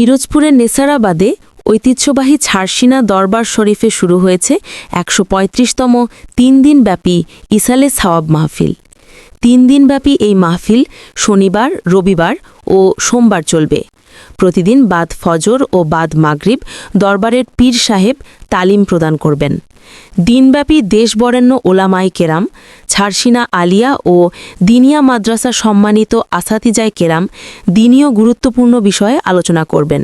পিরোজপুরের নেসারাবাদে ঐতিহ্যবাহী ছারসিনা দরবার শরীফে শুরু হয়েছে একশো পঁয়ত্রিশতম তিন দিনব্যাপী ইসালে সাওয়াব মাহফিল। তিন দিনব্যাপী এই মাহফিল শনিবার, রবিবার ও সোমবার চলবে। প্রতিদিন বাদ ফজর ও বাদ মাগরিব দরবারের পীর সাহেব তালিম প্রদান করবেন। দিনব্যাপী দেশবরেণ্য ওলামাই কেরাম, ছারসিনা আলিয়া ও দিনিয়া মাদ্রাসা সম্মানিত আসাতিজায় কেরাম দিনীয় গুরুত্বপূর্ণ বিষয়ে আলোচনা করবেন।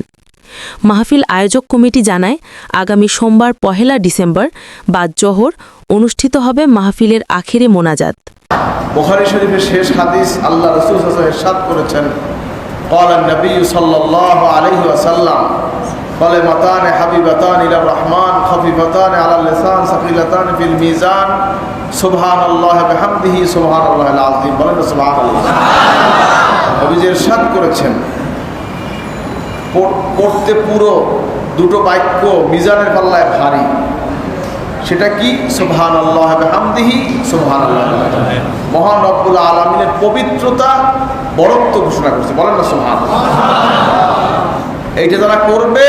মাহফিল আয়োজক কমিটি জানায়, আগামী সোমবার পহেলা ডিসেম্বর বাদ জোহর অনুষ্ঠিত হবে মাহফিলের আখেরে মোনাজাত। বুখারী শরীফের শেষ হাদিস আল্লাহ রসুল করেছেন। قال النبي صلى الله عليه وسلم كلمتان حبيبتان الى الرحمن خفيفتان على اللسان ثقيلتان في الميزان سبحان الله بحمده سبحان الله العظيم বলেন সুবহান আল্লাহ নবীজি ইরশাদ করেছেন পড়- পড়তে পুরো দুটো বাক্য মিজানের পাল্লায় ভারী সেটা কি? সুবহান আল্লাহ হামদিহি সুবহান আল্লাহ মহান রব্বুল আলমিনের পবিত্রতা বরত্ব ঘোষণা করছে। বলেন না সুবহান এইটা যারা করবে,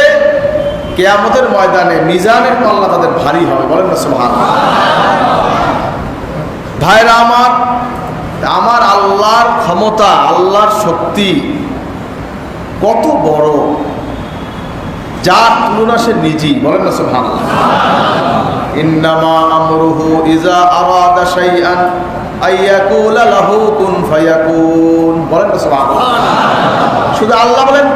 কেয়ামতের ময়দানে মিজানের পাল্লা তাদের ভারী হবে। বলেন না সুবহান ভাইরা আমার আমার আল্লাহর ক্ষমতা, আল্লাহর শক্তি কত বড়, যার তুলনা সে নিজেই বলেন না সুবহান ইন্নামা আমরুহু ইজা আরাদা শাইআন আইয়াকুলা লাহু কুন ফায়াকুন। বলেন না সুবহানাল্লাহ। শুধু আল্লাহ বলেন